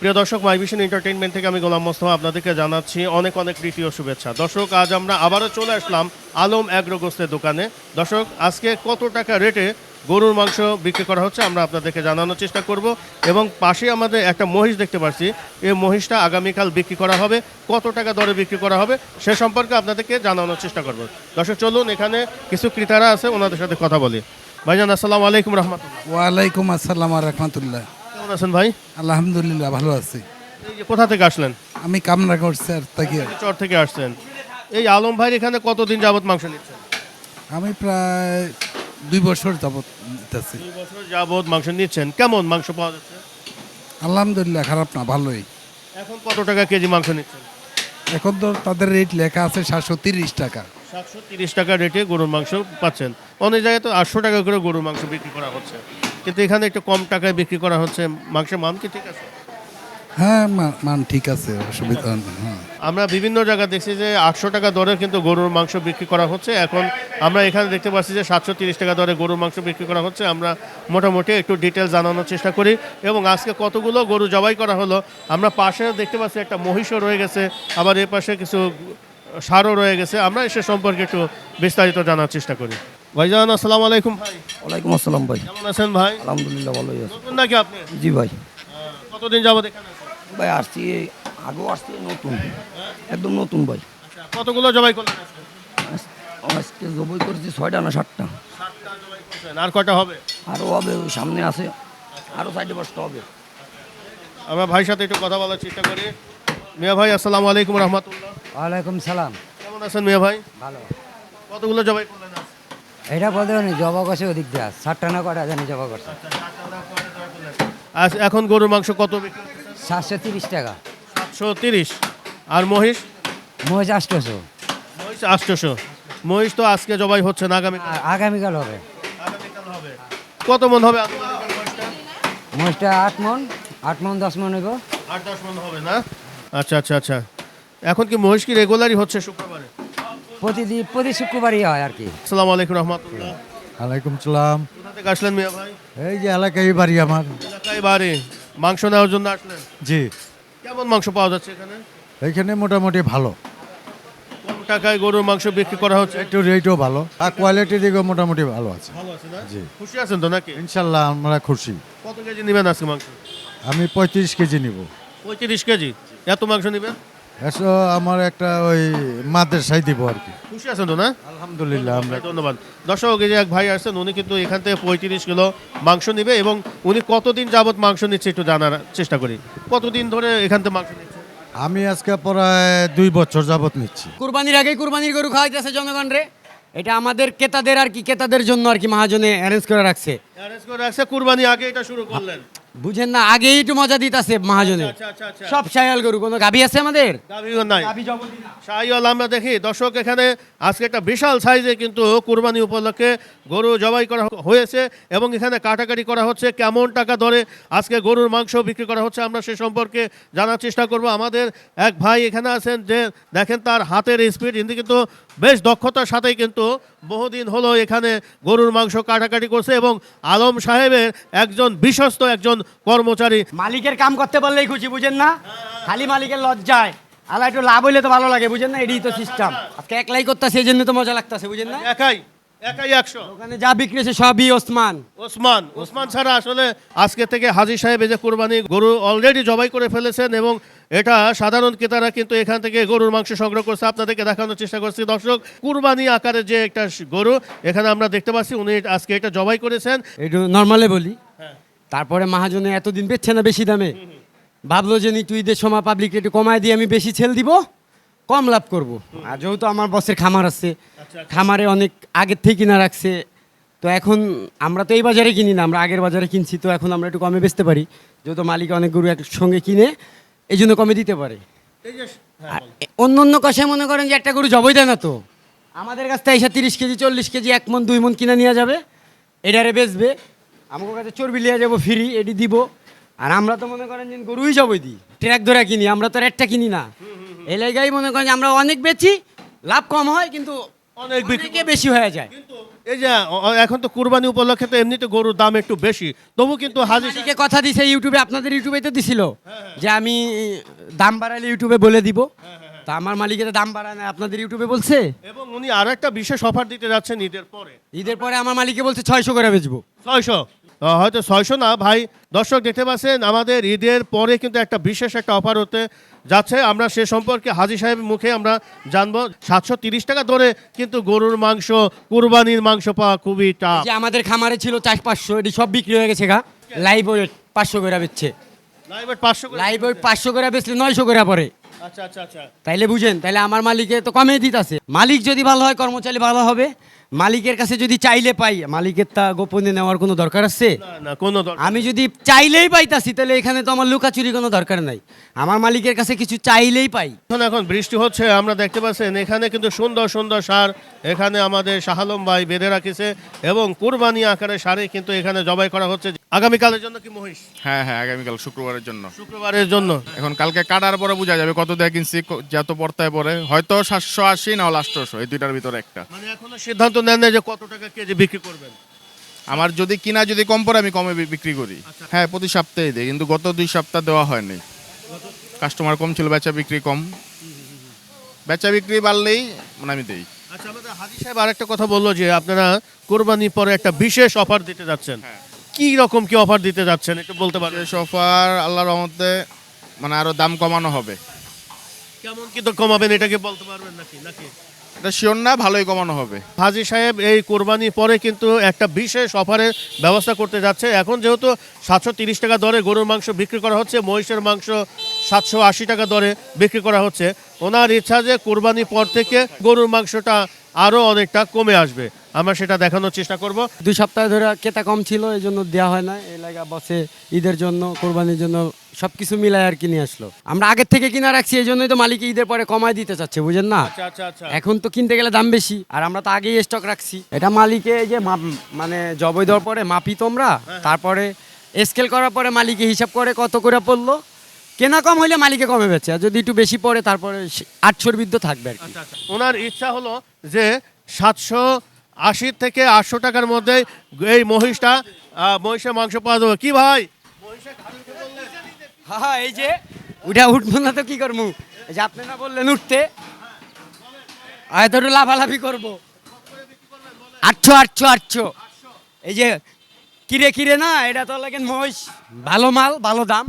প্রিয় দর্শক মাই vision entertainment থেকে আমি গোলাম মোস্তফা আপনাদেরকে জানাচ্ছি অনেক অনেক প্রীতি ও শুভেচ্ছা। দর্শক, আজ আমরা আবারও চলে আসলাম আলম অ্যাগ্রোগোস্তের দোকানে। দর্শক, আজকে কত টাকা রেটে গরুর মাংস বিক্রি করা হচ্ছে আমরা আপনাদেরকে জানানোর চেষ্টা করব এবং পাশে আমাদের একটা মহিষ দেখতে পাচ্ছি। এই মহিষটা আগামীকাল বিক্রি করা হবে, কত টাকা দরে বিক্রি করা হবে সে সম্পর্কে আপনাদেরকে জানানোর চেষ্টা করব। দর্শক, চলুন এখানে কিছু ক্রেতারা আছে, ওনাদের সাথে কথা বলি। ভাইজান, আসসালামু আলাইকুম রহমতুল্লাহ। ওয়ালাইকুম আসসালাম রহমতুল্লাহ। কেমন আছেন ভাই? আলহামদুলিল্লাহ ভালো আছি। এই যে কোথা থেকে আসলেন? আমি কামনা করছি আর তাকে চর থেকে আসছেন। এই আলম ভাই এখানে কতদিন যাবত মাংস নিচ্ছেন? আমি প্রায় দুই বছর যাবত নিতেছি। দুই বছর যাবত মাংস নিচ্ছেন। কেমন মাংস পাওয়া যাচ্ছে? আলহামদুলিল্লাহ খারাপ না ভালোই। এখন কত টাকা কেজি মাংস নিচ্ছেন? এখন তো তাদের রেট লেখা আছে সাতশো তিরিশ টাকা। সাতশো তিরিশ টাকা রেটে গরুর মাংস পাচ্ছেন। অনেক জায়গায় তো আটশো টাকা করে গরুর মাংস বিক্রি করা হচ্ছে। কিন্তু এখানে একটু কম টাকায় বিক্রি করা হচ্ছে। মাংসের মান কি ঠিক আছে? হ্যাঁ মান ঠিক আছে অসুবিধা হ্যাঁ। আমরা বিভিন্ন জায়গায় দেখছি যে আটশো টাকা দরে কিন্তু গরুর মাংস বিক্রি করা হচ্ছে। এখন আমরা এখানে দেখতে পাচ্ছি যে সাতশো তিরিশ টাকা দরে গরুর মাংস বিক্রি করা হচ্ছে। আমরা মোটামুটি একটু ডিটেলস জানানোর চেষ্টা করি এবং আজকে কতগুলো গরু জবাই করা হলো আমরা পাশে দেখতে পাচ্ছি একটা মহিষও রয়ে গেছে। আবার এ পাশে কিছু সারও রয়ে গেছে। আমরা সে সম্পর্কে একটু বিস্তারিত জানার চেষ্টা করি। ভাইজান আসসালামু আলাইকুম ভাই। ওয়ালাইকুম আসসালাম ভাই। কেমন আছেন ভাই? আলহামদুলিল্লাহ ভালোই আছে। নতুন নাকি আপনি? জি ভাই। কতদিন যাবত এখানে আছেন? ভাই আসছি আগেও আসছি নতুন। একদম নতুন ভাই। আচ্ছা, কতগুলো জবাই করলেন আজকে? আজ- আজকে জবই করেছি ছয়টা না সাতটা। সাতটা জবাই করছেন। আর কয়টা হবে? আরও হবে ওই সামনে আছে। আরও সাইডে বসতে হবে। আমরা ভাইয়ের সাথে একটু কথা বলার চেষ্টা করি। মিয়া ভাই আসসালামু আলাইকুম রহমতুল্লাহ। ওয়ালাইকুম সালাম। কেমন আছেন মিয়া ভাই? ভালো। কতগুলো জবাই করলেন? এটা বলতে পারি জবা করছে ওদিক দিয়ে ষাটটা না কটা জানি জবা করছে আজ এখন গরুর মাংস কত সাতশো তিরিশ টাকা। সাতশো তিরিশ। আর মহিষ? মহিষ আষ্টশো মহিষ আটশোশো। মহিষ তো আজকে জবাই হচ্ছে না আগামী আগামীকাল হবে। কত মন হবে মহিষটা? মহিষটা আট মন আট মন দশ মন হইব। আট দশ মন হবে না? আচ্ছা আচ্ছা আচ্ছা। এখন কি মহিষ কি রেগুলারই হচ্ছে শুক্রবারে? প্রতিদিন প্রতি শুক্রবারই হয় আর কি। আসসালামু আলাইকুম রহমতুল্লাহ। আলাইকুম সালাম। কোথা থেকে আসলেন মিয়া ভাই? এই যে এলাকায় বাড়ি আমার। এলাকায় বাড়ি। মাংস নেওয়ার জন্য আসলেন? জি। কেমন মাংস পাওয়া যাচ্ছে এখানে? এইখানে মোটামুটি ভালো। কম টাকায় গরুর মাংস বিক্রি করা হচ্ছে? একটু রেটও ভালো। আর কোয়ালিটির দিকেও মোটামুটি ভালো আছে। ভালো আছে না? জি। খুশি আছেন তো নাকি? ইনশাল্লাহ আমরা খুশি। কত কেজি নেবেন আজকে মাংস? আমি পঁয়ত্রিশ কেজি নিব। পঁয়ত্রিশ কেজি? এত মাংস নেবেন? এসো আমার একটা ওই মাদের সাই দিব আর কি। খুশি আছেন তো না? আলহামদুলিল্লাহ আমরা ধন্যবাদ। দর্শক এই যে এক ভাই আসছেন উনি কিন্তু এখান থেকে পঁয়ত্রিশ কিলো মাংস নিবে এবং উনি কতদিন যাবত মাংস নিচ্ছে একটু জানার চেষ্টা করি। কতদিন ধরে এখান থেকে মাংস নিচ্ছে? আমি আজকে প্রায় দুই বছর যাবত নিচ্ছি। কুরবানির আগেই কুরবানির গরু খাওয়াইতেছে জনগণ রে। এটা আমাদের ক্রেতাদের আর কি ক্রেতাদের জন্য আর কি মহাজনে অ্যারেঞ্জ করে রাখছে। অ্যারেঞ্জ করে রাখছে কুরবানি আগে এটা শুরু করলেন। বুঝেন না আগেই একটু মজা দিতেছে মহাজনে আচ্ছা আচ্ছা আচ্ছা সব সায়াল গরু কোনো গাভী আছে আমাদের? শাহিওয়াল আমরা দেখি দর্শক এখানে আজকে একটা বিশাল সাইজে কিন্তু কুরবানি উপলক্ষে গরু জবাই করা হয়েছে এবং এখানে কাটাকাটি করা হচ্ছে কেমন টাকা ধরে আজকে গরুর মাংস বিক্রি করা হচ্ছে আমরা সে সম্পর্কে জানার চেষ্টা করব। আমাদের এক ভাই এখানে আছেন যে দেখেন তার হাতের স্পিড ইনি কিন্তু বেশ দক্ষতার সাথেই কিন্তু বহুদিন হলো এখানে গরুর মাংস কাটাকাটি করছে এবং আলম সাহেবের একজন বিশ্বস্ত একজন কর্মচারী। মালিকের কাম করতে পারলেই খুশি বুঝেন না? খালি মালিকের লজ্জায়। আলা একটু লাভ হইলে তো ভালো লাগে বুঝেন না? এটাই তো সিস্টেম আজকে একলাই করতেছে এই জন্য তো মজা লাগতেছে বুঝেন না? একাই একাই একশো। ওখানে যা বিক্রি হয়েছে সবই ওসমান। ওসমান ওসমান ছাড়া আসলে আজকে থেকে হাজি সাহেব এই যে কোরবানি গরু অলরেডি জবাই করে ফেলেছেন এবং এটা সাধারণ ক্রেতারা কিন্তু এখান থেকে গরুর মাংস সংগ্রহ করছে। আপনাদেরকে দেখানোর চেষ্টা করছি। দর্শক কুরবানি আকারে যে একটা গরু এখানে আমরা দেখতে পাচ্ছি উনি আজকে এটা জবাই করেছেন। একটু নর্মালে বলি। তারপরে মহাজনে এতদিন বেচছে না বেশি দামে। ভাবলো যে তুই ঈদের সময় পাবলিক একটু কমায় দিয়ে আমি বেশি ছেল দিব কম লাভ করব। আর যেহেতু আমার বসের খামার আছে খামারে অনেক আগের থেকে কিনা রাখছে তো এখন আমরা তো এই বাজারে কিনি না আমরা আগের বাজারে কিনছি তো এখন আমরা একটু কমে বেচতে পারি। যেহেতু মালিক অনেক গরু একসঙ্গে কিনে এই জন্য কমে দিতে পারে। আর অন্য অন্য কষায় মনে করেন যে একটা গরু জবই দেয় না তো। আমাদের কাছ থেকে এসে তিরিশ কেজি চল্লিশ কেজি এক মন দুই মন কিনে নিয়ে যাবে এটারে বেচবে। আমাকে কাছে চর্বি লিয়ে যাব ফ্রি এটি দিব। আর আমরা তো মনে করেন যে গরুই যাবই দিই ট্র্যাক ধরে কিনি আমরা তো রেটটা কিনি না। এই লাইগাই মনে করেন যে আমরা অনেক বেচি লাভ কম হয় কিন্তু অনেক বিক্রি বেশি হয়ে যায়। এই যে এখন তো কুরবানি উপলক্ষে তো এমনিতে গরুর দাম একটু বেশি। তবু কিন্তু হাজি মালিকে কথা দিছে ইউটিউবে আপনাদের ইউটিউবে তো দিছিল। যে আমি দাম বাড়ালে ইউটিউবে বলে দিব। তা আমার মালিকের দাম বাড়ায় না আপনাদের ইউটিউবে বলছে? এবং উনি আরও একটা বিশেষ অফার দিতে যাচ্ছেন ঈদের পরে। ঈদের পরে আমার মালিকে বলছে ছয়শো করে বেচবো। ছয়শো? হয়তো ছয়শো না। ভাই দর্শক দেখতে পাচ্ছেন আমাদের ঈদের পরে কিন্তু একটা বিশেষ একটা অফার হতে যাচ্ছে। আমরা সে সম্পর্কে হাজি সাহেবের মুখে আমরা জানব সাতশো তিরিশ টাকা ধরে কিন্তু গরুর মাংস কুরবানির মাংস পাওয়া খুবই টাফ যে আমাদের খামারে ছিল চার পাঁচশো এটি সব বিক্রি হয়ে গেছে গা। লাইভ ওয়েট পাঁচশো করে বেচছে। লাইভ পাঁচশো ওয়েট পাঁচশো করে বেচলে নয়শো করে পরে আচ্ছা আচ্ছা আচ্ছা। তাইলে বুঝেন তাইলে আমার মালিকে তো কমে দিতেছে। মালিক যদি ভালো হয় কর্মচারী ভালো হবে। মালিকের কাছে যদি চাইলে পাই মালিকের তা গোপনে নেওয়ার কোনো দরকার আছে? না না কোনো আমি যদি চাইলেই পাইতাছি তাহলে এখানে তো আমার লুকাচুরি কোনো দরকার নাই। আমার মালিকের কাছে কিছু চাইলেই পাই। এখন এখন বৃষ্টি হচ্ছে আমরা দেখতে পাচ্ছেন এখানে কিন্তু সুন্দর সুন্দর সার এখানে আমাদের শাহালম ভাই বেঁধে রাখিছে এবং কুরবানি আকারে সারে কিন্তু এখানে জবাই করা হচ্ছে। আগামীকালের জন্য কি মহিষ? হ্যাঁ হ্যাঁ আগামীকাল শুক্রবারের জন্য। শুক্রবারের জন্য। এখন কালকে কাটার পরে বোঝা যাবে কত দেয় কিনছি যত পড়তায় পরে হয়তো সাতশো আশি না হলে আটশোশো এই দুইটার ভিতরে একটা। মানে এখনও সিদ্ধান্ত নেন যে কত টাকা কেজি বিক্রি করবেন? আমার যদি কিনা যদি কম পড়ে আমি কমে বি- বিক্রি করি। হ্যাঁ প্রতি সপ্তাহে দিই কিন্তু গত দুই সপ্তাহ দেওয়া হয়নি। কাস্টমার কম ছিল বেচা বিক্রি কম। বেচা বিক্রি বাড়লেই মানে আমি দিই। আচ্ছা আমাদের হাজি সাহেব আরেকটা কথা বলল যে আপনারা কোরবানি পরে একটা বিশেষ অফার দিতে যাচ্ছেন। কি রকম কি অফার দিতে যাচ্ছেন একটু বলতে পারবেন? অফার আল্লাহর রহমতে মানে আরও দাম কমানো হবে। কেমন কি তো কমাবেন এটাকে বলতে পারবেন নাকি? নাকি? এটা শিওর না, ভালোই কমানো হবে। হাজি সাহেব, এই কোরবানি পরে কিন্তু একটা বিশেষ অফারের ব্যবস্থা করতে যাচ্ছে। এখন যেহেতু সাতশো তিরিশ টাকা দরে গরুর মাংস বিক্রি করা হচ্ছে, মহিষের মাংস সাতশো আশি টাকা দরে বিক্রি করা হচ্ছে। ওনার ইচ্ছা যে কোরবানি পর থেকে গরুর মাংসটা আরও অনেকটা কমে আসবে। আমরা সেটা দেখানোর চেষ্টা করব। দুই সপ্তাহ ধরে কেতা কম ছিল এই জন্য দেওয়া হয় না এই লাগা বসে ঈদের জন্য কোরবানির জন্য সব কিছু মিলাই আর কি নিয়ে আসলো। আমরা আগের থেকে কিনা রাখছি এই জন্যই তো মালিক ঈদের পরে কমায় দিতে চাচ্ছে বুঝেন না? আচ্ছা আচ্ছা আচ্ছা। এখন তো কিনতে গেলে দাম বেশি আর আমরা তো আগেই স্টক রাখছি। এটা মালিকে যে মাপ মানে জবই দেওয়ার পরে মাপি তোমরা তারপরে স্কেল করার পরে মালিকে হিসাব করে কত করে পড়ল। কেনা কম হইলে মালিকে কমে বেচে আর যদি একটু বেশি পড়ে তারপরে আটশোর বিদ্য থাকবে আর কি। ওনার ইচ্ছা হলো যে সাতশো আশি থেকে আটশো টাকার মধ্যে এই মহিষটা মহিষের মাংস পাওয়া যাবে। কি ভাই? হ্যাঁ এই যে, উঠা, উঠবো না তো, কি করব? যে আপনি না বললেন উঠতে। হয়তো একটু লাফালাফি করব। আটশো আটশো আটশো। এই যে, কিরে কিরে না, এটা তো লাগেন মহিষ। ভালো মাল, ভালো দাম।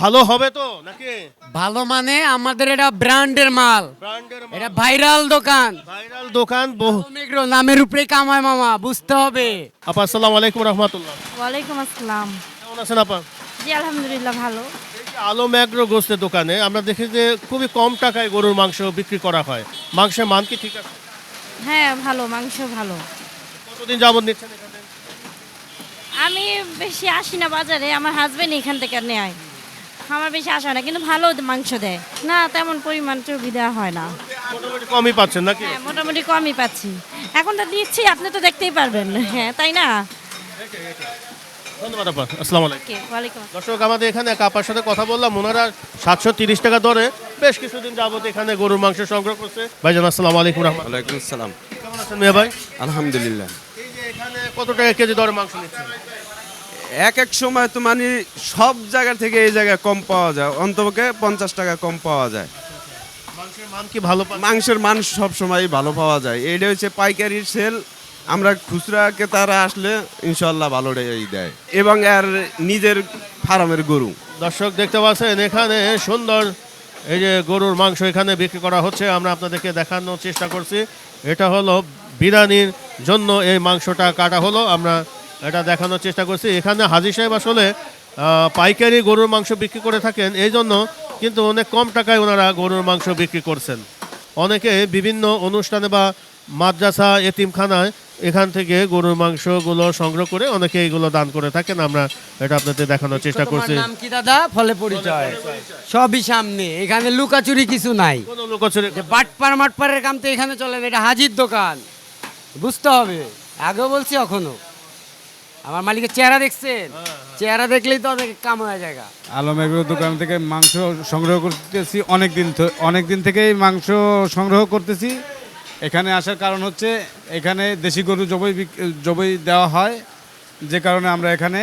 ভালো হবে তো নাকি? ভালো মানে আমাদের এটা ব্র্যান্ডের মাল। ব্র্যান্ডের এটা ভাইরাল দোকান। ভাইরাল দোকান বহু মেগ্রো নামের উপরে কামায় মামা বুঝতে হবে। আপা আসসালামু আলাইকুম রহমতুল্লাহ। ওয়ালাইকুম আসসালাম। কেমন আছেন আপা? জি আলহামদুলিল্লাহ ভালো। এই যে আলো ম্যাগ্রো গোস্তের দোকানে আমরা দেখি যে খুবই কম টাকায় গরুর মাংস বিক্রি করা হয়। মাংসের মান কি ঠিক আছে? হ্যাঁ ভালো মাংস ভালো। কতদিন যাবত নিচ্ছেন এখানে? আমি বেশি আসি না বাজারে আমার হাজবেন্ড এখান থেকে নেয়। আমার বেশি আসা হয় না কিন্তু ভালো মাংস দেয়। না তেমন পরিমাণ চর্বি দেওয়া হয় না। মোটামুটি কমই পাচ্ছেন নাকি? হ্যাঁ মোটামুটি কমই পাচ্ছি। এখন তো দিচ্ছি আপনি তো দেখতেই পারবেন। হ্যাঁ তাই না? ধন্যবাদ আপা আসসালামু আলাইকুম। দর্শক আমাদের এখানে এক আপার সাথে কথা বললাম। ওনারা সাতশো তিরিশ টাকা দরে বেশ কিছুদিন যাবত এখানে গরুর মাংস সংগ্রহ করছে। ভাইজান আসসালামু আলাইকুম ওয়ালাইকুম আসসালাম। কেমন আছেন মিয়া ভাই? আলহামদুলিল্লাহ। এই যে এখানে কত টাকা কেজি দরে মাংস নিচ্ছেন? এক এক সময় তো মানে সব জায়গা থেকে এই জায়গায় কম পাওয়া যায়। অন্তপক্ষে পঞ্চাশ টাকা কম পাওয়া যায়। মাংসের মান কি ভালো মাংসের মান সব সময় ভালো পাওয়া যায়। এইটা হচ্ছে পাইকারির সেল। আমরা খুচরা ক্রেতারা আসলে ইনশাল্লাহ ভালোটাই দেয়। এবং আর নিজের ফার্মের গরু। দর্শক দেখতে পাচ্ছেন এখানে সুন্দর এই যে গরুর মাংস এখানে বিক্রি করা হচ্ছে। আমরা আপনাদেরকে দেখানোর চেষ্টা করছি। এটা হলো বিরিয়ানির জন্য এই মাংসটা কাটা হলো। আমরা এটা দেখানোর চেষ্টা করছি। এখানে হাজির সাহেব আসলে পাইকারি গরুর মাংস বিক্রি করে থাকেন এই জন্য কিন্তু অনেক কম টাকায় ওনারা গরুর মাংস বিক্রি করছেন। অনেকে বিভিন্ন অনুষ্ঠানে বা মাদ্রাসা এতিমখানায় এখান থেকে গরুর মাংসগুলো সংগ্রহ করে অনেকে এগুলো দান করে থাকেন। আমরা এটা আপনাদের দেখানোর চেষ্টা করছি। নাম কি দাদা? ফলে পরিচয়। সবই সামনে। এখানে লুকাচুরি কিছু নাই। কোনো লোকচুরি বাটপার মাটপারের কাম তো এখানে চলে না এটা হাজির দোকান। বুঝতে হবে। আগেও বলছি এখনও আমার মালিকের চেহারা দেখছেন? চেহারা দেখলেই তো অনেক কাম হয়ে জায়গা। আলম এগ্রো দোকান থেকে মাংস সংগ্রহ করতেছি অনেক দিন অনেক দিন থেকেই মাংস সংগ্রহ করতেছি। এখানে আসার কারণ হচ্ছে এখানে দেশি গরু জবই বিক- জবই দেওয়া হয় যে কারণে আমরা এখানে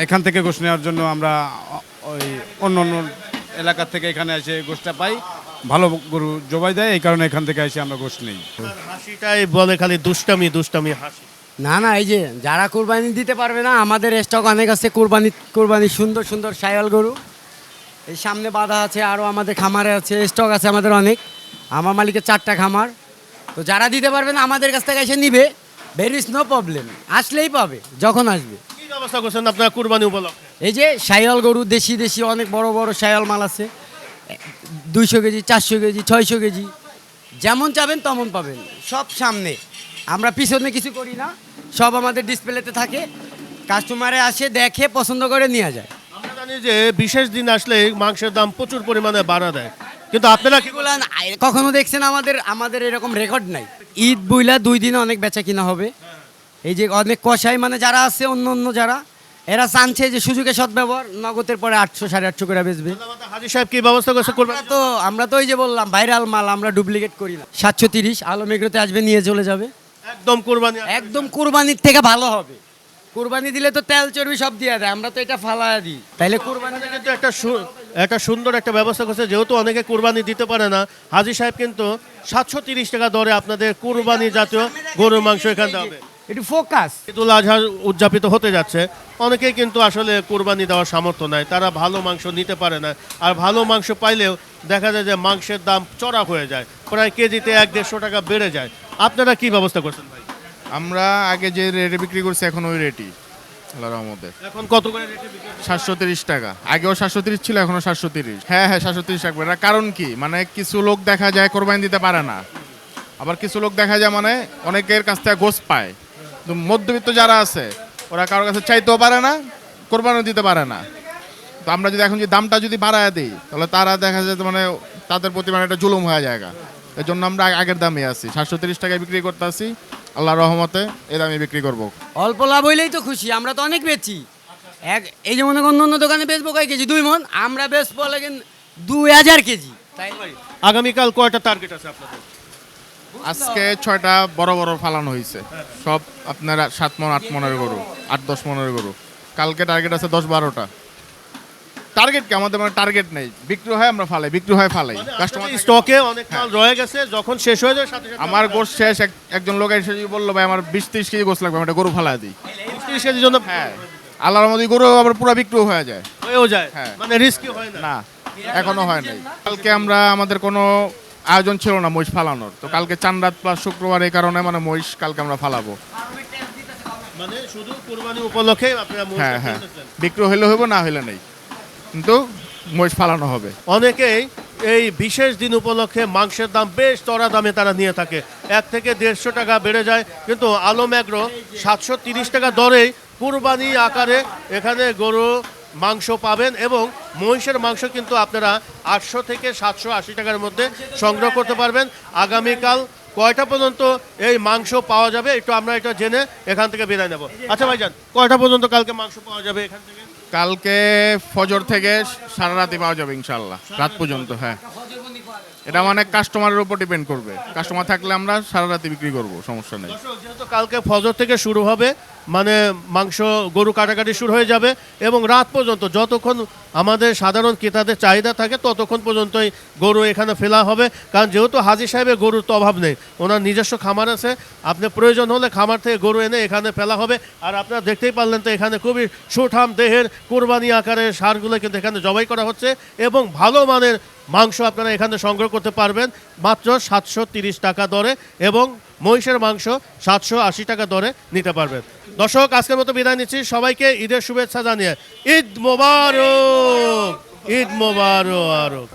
এখান থেকে গোশ নেওয়ার জন্য আমরা ওই অন্য অন্য এলাকার থেকে এখানে এসে গোশটা পাই। ভালো গরু জবাই দেয় এই কারণে এখান থেকে এসে আমরা গোশ নেই। হাসিটাই বলে খালি দুষ্টামি দুষ্টামি হাসি। না না এই যে যারা কোরবানি দিতে পারবে না আমাদের স্টক অনেক আছে কোরবানি কোরবানি সুন্দর সুন্দর সায়াল গরু। এই সামনে বাঁধা আছে আরও আমাদের খামারে আছে স্টক আছে আমাদের অনেক। আমার মালিকের চারটা খামার। তো যারা দিতে পারবে না আমাদের কাছ থেকে এসে নিবে। ভের ইজ নো প্রবলেম আসলেই পাবে যখন আসবে। কি ব্যবস্থা করছেন আপনারা কুরবানি উপলক্ষে? এই যে সায়াল গরু দেশি দেশি অনেক বড় বড় সায়াল মাল আছে। দুইশো কেজি চারশো কেজি ছয়শো কেজি। যেমন চাবেন তেমন পাবেন। সব সামনে। আমরা পিছনে কিছু করি না। সব আমাদের ডিসপ্লেতে থাকে। কাস্টমারে আসে দেখে পছন্দ করে নিয়ে যায়। আমরা জানি যে বিশেষ দিন আসলে মাংসের দাম প্রচুর পরিমাণে বাড়া দেয়। কিন্তু আপনারা কি এগুলা না- কখনো দেখছেন আমাদের আমাদের এরকম রেকর্ড নাই। ঈদ বইলা দুই দিনে অনেক বেচা কিনা হবে। এই যে অনেক কষাই মানে যারা আছে অন্য অন্য যারা এরা চানছে যে সুযোগে সদ্ব্যবহার নগদের পরে আটশো সাড়ে আটশো করে বেচবে। হাজি সাহেব কি ব্যবস্থা করছে? আমরা তো আমরা তো ওই যে বললাম ভাইরাল মাল আমরা ডুপ্লিকেট করি না। সাতশো তিরিশ আলম এগুলোতে আসবে নিয়ে চলে যাবে। একদম কুরবানি একদম কুরবানির থেকে ভালো হবে। কুরবানি দিলে তো তেল চর্বি সব দিয়ে দেয় আমরা তো এটা ফালায়া দিই। তাইলে কুরবানি কিন্তু একটা সু- একটা সুন্দর একটা ব্যবস্থা করছে যেহেতু অনেকে কুরবানি দিতে পারে না। হাজি সাহেব কিন্তু সাতশো তিরিশ টাকা দরে আপনাদের কুরবানি জাতীয় গরুর মাংস এখান হবে। একটু ফোকাস। ঈদুল আজহা উদযাপিত হতে যাচ্ছে। অনেকেই কিন্তু আসলে কুরবানি দেওয়ার সামর্থ্য নাই তারা ভালো মাংস নিতে পারে না। আর ভালো মাংস পাইলেও দেখা যায় যে মাংসের দাম চড়া হয়ে যায়। প্রায় কেজিতে এক দেড়শো টাকা বেড়ে যায়। আপনারা কি ব্যবস্থা করছেন ভাই? আমরা আগে যে রেটে বিক্রি করছি এখন ওই রেটই। আল্লাহ রহমতে। এখন কত করে রেটে বিক্রি করছেন? সাতশো তিরিশ টাকা। আগেও সাতশো তিরিশ ছিল এখনও সাতশো তিরিশ। হ্যাঁ হ্যাঁ সাতশো তিরিশ রাখবে কারণ কি? মানে কিছু লোক দেখা যায় কোরবানি দিতে পারে না। আবার কিছু লোক দেখা যায় মানে অনেকের কাছ থেকে গোস পায়। কিন্তু মধ্যবিত্ত যারা আছে ওরা কারোর কাছে চাইতেও পারে না কোরবানিও দিতে পারে না। তো আমরা যদি এখন যদি দামটা যদি বাড়ায় দিই তাহলে তারা দেখা যায় যে মানে তাদের প্রতি মানে একটা জুলুম হয়ে যায় এর জন্য আমরা আগের দামে আছি। সাতশো তিরিশ টাকায় বিক্রি করতে আসি আল্লাহ রহমতে এই দামে বিক্রি করব। অল্প লাভ হইলেই তো খুশি আমরা তো অনেক বেচি। এক এই যে মনে করেন অন্য দোকানে বেচবো কয় কেজি? দুই মন আমরা বেচবো লাগেন দুই হাজার কেজি। তাই আগামীকাল কয়টা টার্গেট আছে আপনাদের? আজকে ছয়টা বড় বড় ফালানো হয়েছে সব আপনার সাত মন আট মনের গরু আট দশ মনের গরু। কালকে টার্গেট আছে দশ বারোটা। টার্গেট কি? আমাদের মানে টার্গেট নেই। বিক্রি হয় আমরা ফালাই বিক্রি হয় ফালাই। কাস্টমার স্টকে অনেক মাল রয়ে গেছে যখন শেষ হয়ে যায় সাথে সাথে আমার গোশ শেষ। এক- একজন লোক এসে বলল ভাই আমার বিশ ত্রিশ কেজি গোস লাগবে আমি একটা গরু ফালাই দিই। তিরিশ কেজির জন্য হ্যাঁ। আল্লাহর মধ্যে গরু আবার পুরো বিক্রি হয়ে যায়। হয়েও যায়। হ্যাঁ। মানে রিস্কি হয় না। না এখনও হয় নাই। কালকে আমরা আমাদের কোনো আয়োজন ছিল না মহিষ ফালানোর। তো কালকে চান রাত প্লাস শুক্রবার এই কারণে মানে মহিষ কালকে আমরা ফালাবো। মানে শুধু কুরবানি উপলক্ষে আপনারা হ্যাঁ হ্যাঁ। বিক্রি হইলে হইব না হইলে নেই। কিন্তু মহিষ ফালানো হবে। অনেকেই এই বিশেষ দিন উপলক্ষে মাংসের দাম বেশ চড়া দামে তারা নিয়ে থাকে। এক থেকে দেড়শো টাকা বেড়ে যায়। কিন্তু আলম এগ্রো সাতশো তিরিশ টাকা দরেই কুরবানি আকারে এখানে গরু মাংস পাবেন এবং মহিষের মাংস কিন্তু আপনারা আটশো থেকে সাতশো আশি টাকার মধ্যে সংগ্রহ করতে পারবেন। আগামীকাল কয়টা পর্যন্ত এই মাংস পাওয়া যাবে একটু আমরা এটা জেনে এখান থেকে বিদায় নেব। আচ্ছা ভাইজান, কয়টা পর্যন্ত কালকে মাংস পাওয়া যাবে এখান থেকে? কালকে ফজর থেকে সারা রাতে পাওয়া যাবে ইনশাল্লাহ রাত পর্যন্ত হ্যাঁ। এটা মানে কাস্টমারের উপর ডিপেন্ড করবে। কাস্টমার থাকলে আমরা সারা রাতে বিক্রি করব, সমস্যা নেই। কালকে ফজর থেকে শুরু হবে মানে মাংস, গরু কাটাকাটি শুরু হয়ে যাবে এবং রাত পর্যন্ত যতক্ষণ আমাদের সাধারণ ক্রেতাদের চাহিদা থাকে, ততক্ষণ পর্যন্তই গরু এখানে ফেলা হবে। কারণ যেহেতু হাজি সাহেবের গরুর তো অভাব নেই, ওনার নিজস্ব খামার আছে। আপনি প্রয়োজন হলে খামার থেকে গরু এনে এখানে ফেলা হবে। আর আপনারা দেখতেই পারলেন তো এখানে খুবই সুঠাম দেহের কোরবানি আকারের সারগুলো কিন্তু এখানে জবাই করা হচ্ছে এবং ভালো মানের মাংস আপনারা এখানে সংগ্রহ করতে পারবেন মাত্র সাতশো টাকা দরে এবং মহিষের মাংস সাতশো আশি টাকা দরে নিতে পারবেন। দর্শক, আজকের মতো বিদায় নিচ্ছি। সবাইকে ঈদের শুভেচ্ছা জানিয়ে ঈদ মোবারক ঈদ মোবারক।